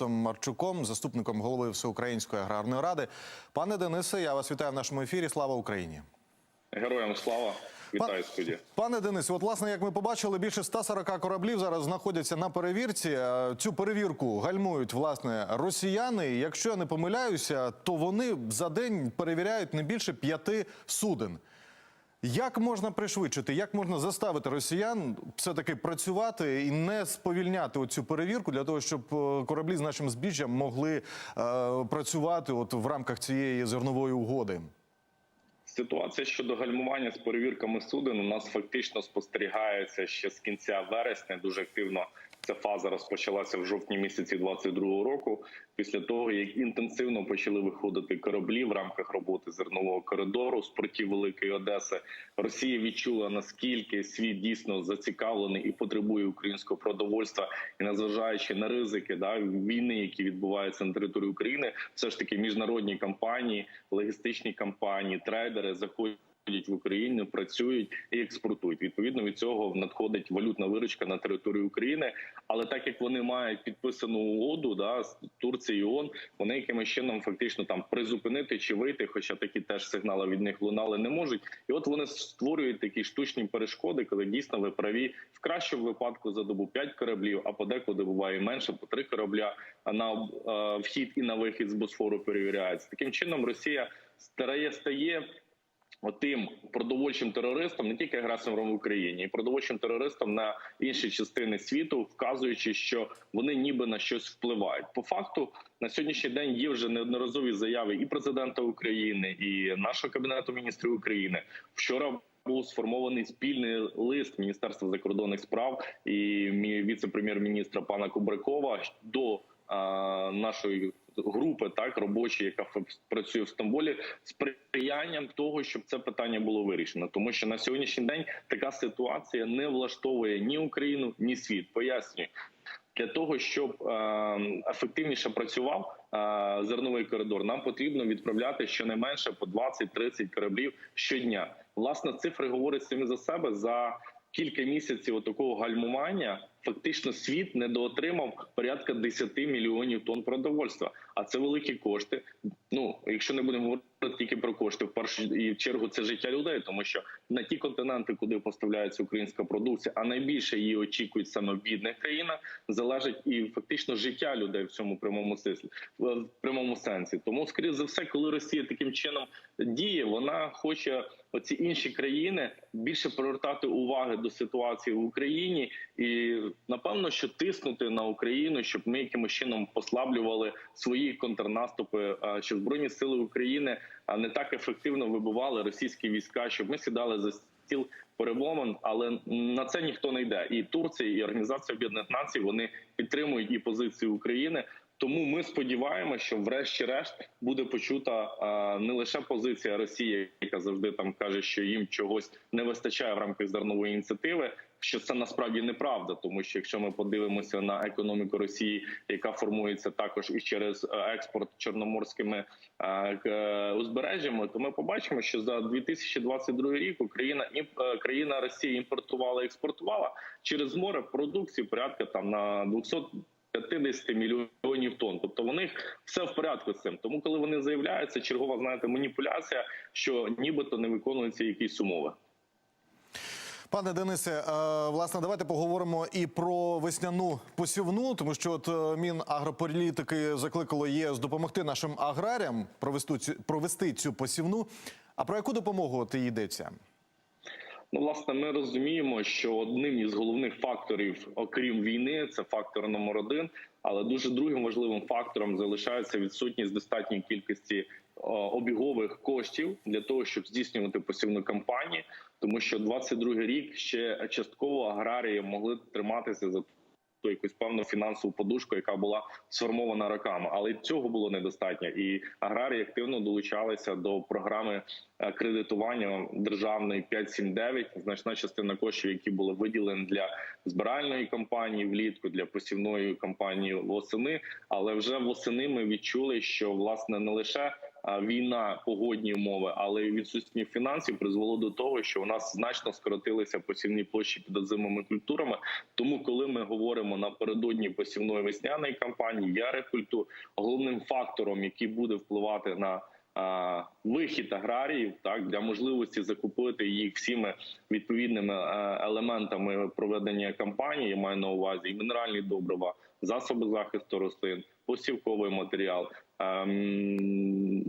Марчуком, заступником голови Всеукраїнської аграрної ради. Пане Денисе, я вас вітаю в нашому ефірі. Слава Україні! Героям слава! Вітаю студія. Пане Денисе, от власне, як ми побачили, більше 140 кораблів зараз знаходяться на перевірці. Е, Цю перевірку гальмують власне росіяни. І Якщо я не помиляюся, то вони за день перевіряють не більше п'яти суден. Як можна пришвидшити, як можна заставити росіян все-таки працювати і не сповільняти оцю перевірку для того, щоб е, кораблі з нашим збіжжям могли е, працювати от в рамках цієї зернової угоди? Ситуація щодо гальмування з перевірками суден у нас фактично спостерігається ще з кінця вересня. Дуже активно ця фаза розпочалася в жовтні місяці 22-го року. Після того як інтенсивно почали виходити кораблі в рамках роботи зернового коридору з портів Великої Одеси, Росія відчула наскільки світ дійсно зацікавлений і потребує українського продовольства, і незважаючи на ризики да війни, які відбуваються на території України, все ж таки міжнародні компанії, логістичні компанії, трейдери заходять. В Україну працюють і експортують. Відповідно від цього надходить валютна виручка на територію України. Але так як вони мають підписану угоду, да з Турцією, і ООН, вони якимось чином фактично там призупинити чи вийти, хоча такі теж сигнали від них лунали не можуть. І от вони створюють такі штучні перешкоди, коли дійсно ви праві в кращому випадку за добу 5 кораблів, а подекуди буває менше по 3 корабля. На е, вхід і на вихід з Босфору перевіряється. Таким чином Росія старає стає отим продовольчим терористам, не тільки агресором в Україні, і продовольчим терористам на інші частини світу, вказуючи, що вони ніби на щось впливають. По факту на сьогоднішній день є вже неодноразові заяви і президента України, і нашого кабінету міністрів України. Вчора був сформований спільний лист Міністерства закордонних справ і віце-прем'єр-міністра пана Кубракова до нашої групи, так робочої, яка працює в Стамбулі, сприянням того, щоб це питання було вирішено, тому що на сьогоднішній день така ситуація не влаштовує ні Україну, ні світ. Пояснюю. Для того щоб е, ефективніше працював е, зерновий коридор, нам потрібно відправляти щонайменше по 20-30 кораблів щодня. Власне, цифри говорять самі за себе за кілька місяців такого гальмування. Фактично, світ недоотримав порядка 10 мільйонів тонн продовольства. А це великі кошти. Ну якщо не будемо говорити тільки про кошти, в першу і в чергу це життя людей, тому що на ті континенти, куди поставляється українська продукція, а найбільше її очікують саме в бідних країнах, залежить і фактично життя людей в цьому прямому сенсі в прямому сенсі. Тому, скоріше за все, коли Росія таким чином діє, вона хоче оці інші країни більше привертати уваги до ситуації в Україні і напевно, що тиснути на Україну, щоб ми якимось чином послаблювали свої контрнаступи, щоб збройні сили України не так ефективно вибивали російські війська, щоб ми сідали за стіл перемовин, але на це ніхто не йде. І Турція, і Організація Об'єднаних Націй вони підтримують і позицію України. Тому ми сподіваємося, що, врешті-решт, буде почута не лише позиція Росії, яка завжди там каже, що їм чогось не вистачає в рамках зернової ініціативи. Що це насправді неправда, тому що якщо ми подивимося на економіку Росії, яка формується також і через експорт чорноморськими е, узбережжями, то ми побачимо, що за 2022 рік Україна е, країна Росії імпортувала і експортувала через море продукцію порядка там на 200 50 мільйонів тонн. Тобто в них все в порядку з цим. Тому, коли вони заявляються, чергова знаєте маніпуляція, що нібито не виконуються якісь умови. Пане Денисе, е, власне, давайте поговоримо і про весняну посівну, тому що от е, Мінагрополітики закликало ЄС допомогти нашим аграріям провести цю провести цю посівну. А про яку допомогу от і йдеться? Ну, власне, ми розуміємо, що одним із головних факторів, окрім війни, це фактор номер один. Але дуже другим важливим фактором залишається відсутність достатньої кількості обігових коштів для того, щоб здійснювати посівну кампанію, тому що 22-й рік ще частково аграрії могли триматися за ту якусь певну фінансову подушку, яка була сформована роками, але цього було недостатньо, і аграрії активно долучалися до програми кредитування державної 5.7.9. Значна частина коштів, які були виділені для збиральної кампанії влітку, для посівної кампанії восени. Але вже восени ми відчули, що власне не лише війна, погодні умови, але й відсутність фінансів призвело до того, що у нас значно скоротилися посівні площі під озимими культурами. Тому, коли ми говоримо напередодні посівної весняної кампанії, ярих культур, головним фактором, який буде впливати на вихід аграріїв, так для можливості закупити їх всіми відповідними елементами проведення кампанії. Я маю на увазі і мінеральні добрива, засоби захисту рослин, посівковий матеріал,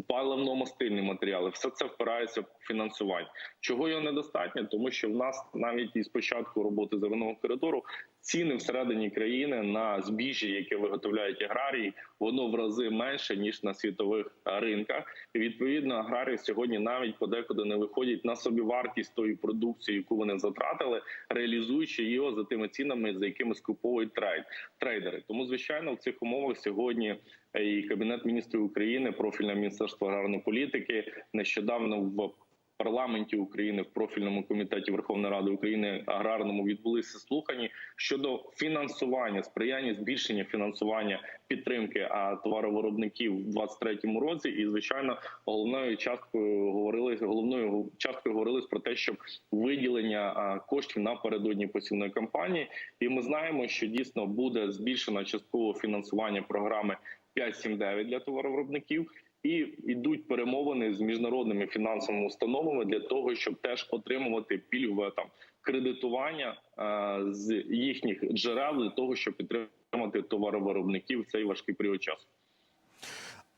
паливно-мастильні матеріали. Все це впирається в фінансування. Чого його недостатньо, тому що в нас навіть із початку роботи зеленого коридору ціни всередині країни на збіжжя, яке виготовляють аграрії, воно в рази менше ніж на світових ринках. І відповідно аграрії сьогодні навіть подекуди не виходять на собівартість тої продукції, яку вони затратили, реалізуючи його за тими цінами, за якими скуповують трейд трейдери. Тому звичайно в цих умовах сьогодні і кабінет міністрів України, профільне міністерство аграрної політики нещодавно в парламенті України в профільному комітеті Верховної Ради України аграрному відбулися слухання щодо фінансування, сприяння збільшення фінансування підтримки товаровиробників у 2023 році. І звичайно, головною часткою говорили головною часткою говорилось про те, щоб виділення коштів напередодні посівної кампанії. І ми знаємо, що дійсно буде збільшено частково фінансування програми 5.7.9 для товаровиробників. І йдуть перемовини з міжнародними фінансовими установами для того, щоб теж отримувати пільгове там кредитування е, з їхніх джерел для того, щоб підтримати товаровиробників в цей важкий період часу.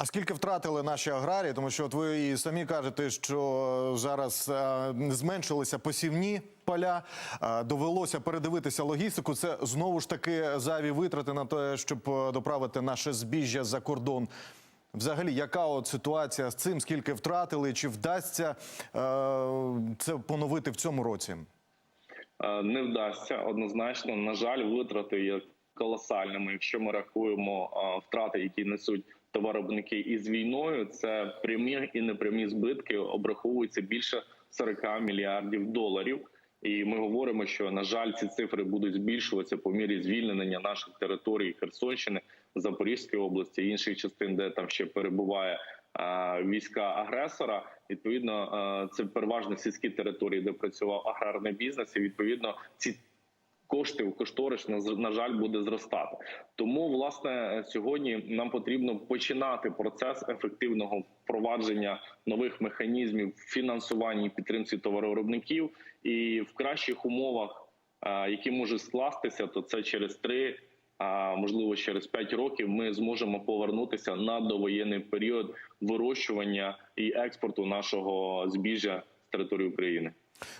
А скільки втратили наші аграрії? Тому що от ви і самі кажете, що зараз е, зменшилися посівні поля, е, довелося передивитися логістику. Це знову ж таки зайві витрати на те, щоб е, доправити наше збіжжя за кордон. Взагалі, яка от ситуація з цим? Скільки втратили? Чи вдасться це поновити в цьому році? Не вдасться однозначно. На жаль, витрати є колосальними. Якщо ми рахуємо втрати, які несуть товаровиробники із війною, це прямі і непрямі збитки обраховуються більше 40 мільярдів доларів. І ми говоримо, що на жаль, ці цифри будуть збільшуватися по мірі звільнення наших територій Херсонщини, Запорізької області, інших частин, де там ще перебуває е, війська агресора. Відповідно, е, це переважно сільські території, де працював аграрний бізнес. І відповідно ці кошти в кошторис на на жаль буде зростати. Тому власне сьогодні нам потрібно починати процес ефективного впровадження нових механізмів фінансування і підтримці товаровиробників, і в кращих умовах, е, які можуть скластися, то це через три. А можливо, через 5 років ми зможемо повернутися на довоєнний період вирощування і експорту нашого збіжжя з території України.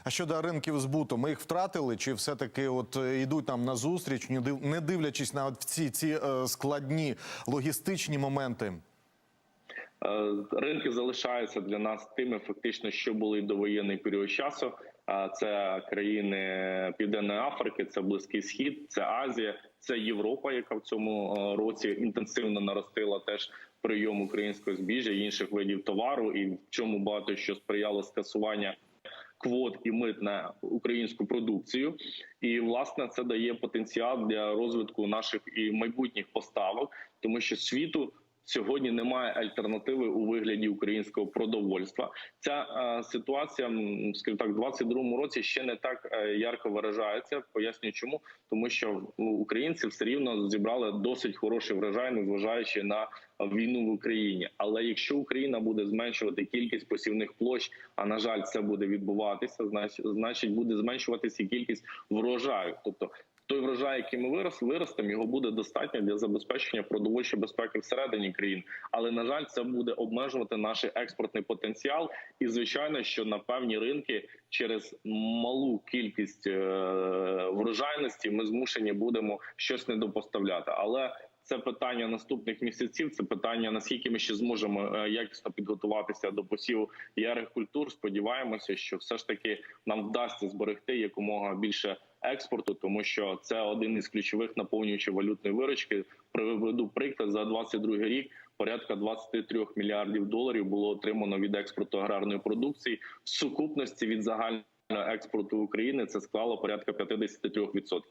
А щодо ринків збуту, ми їх втратили, чи все-таки от е, йдуть нам на зустріч, не див- не дивлячись на ці, ці е, складні логістичні моменти? Е, Ринки залишаються для нас тими, фактично, що були до воєнний період часу. Це країни Південної Африки, це Близький Схід, це Азія, це Європа, яка в цьому році інтенсивно наростила теж прийом українського збіжжя і інших видів товару, і в чому багато що сприяло скасування квот і мит на українську продукцію. І власне це дає потенціал для розвитку наших і майбутніх поставок, тому що світу. Сьогодні немає альтернативи у вигляді українського продовольства. Ця е, ситуація, скажімо так, в 22-му році ще не так е, ярко виражається. Пояснюю, чому тому, що ну, українці все рівно зібрали досить хороший врожай, незважаючи на війну в Україні. Але якщо Україна буде зменшувати кількість посівних площ, а на жаль, це буде відбуватися, значить, значить буде зменшуватися кількість врожаю, тобто. Той врожай, який ми вирос, виростемо, його буде достатньо для забезпечення продовольчої безпеки всередині країн. Але на жаль, це буде обмежувати наш експортний потенціал. І звичайно, що на певні ринки через малу кількість е, врожайності ми змушені будемо щось недопоставляти. Але це питання наступних місяців. Це питання наскільки ми ще зможемо е, якісно підготуватися до посіву ярих культур. Сподіваємося, що все ж таки нам вдасться зберегти якомога більше експорту, тому що це один із ключових наповнюючих валютної виручки. Приведу приклад за 22 рік. Порядка 23 мільярдів доларів було отримано від експорту аграрної продукції. В сукупності від загального експорту України це склало порядка 53%.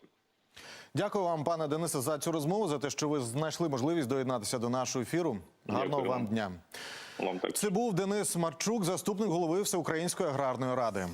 Дякую вам, пане Денисе, за цю розмову, за те, що ви знайшли можливість доєднатися до нашого ефіру. Гарного Дякую вам. дня. Вам так Це був Денис Марчук, заступник голови Всеукраїнської аграрної ради.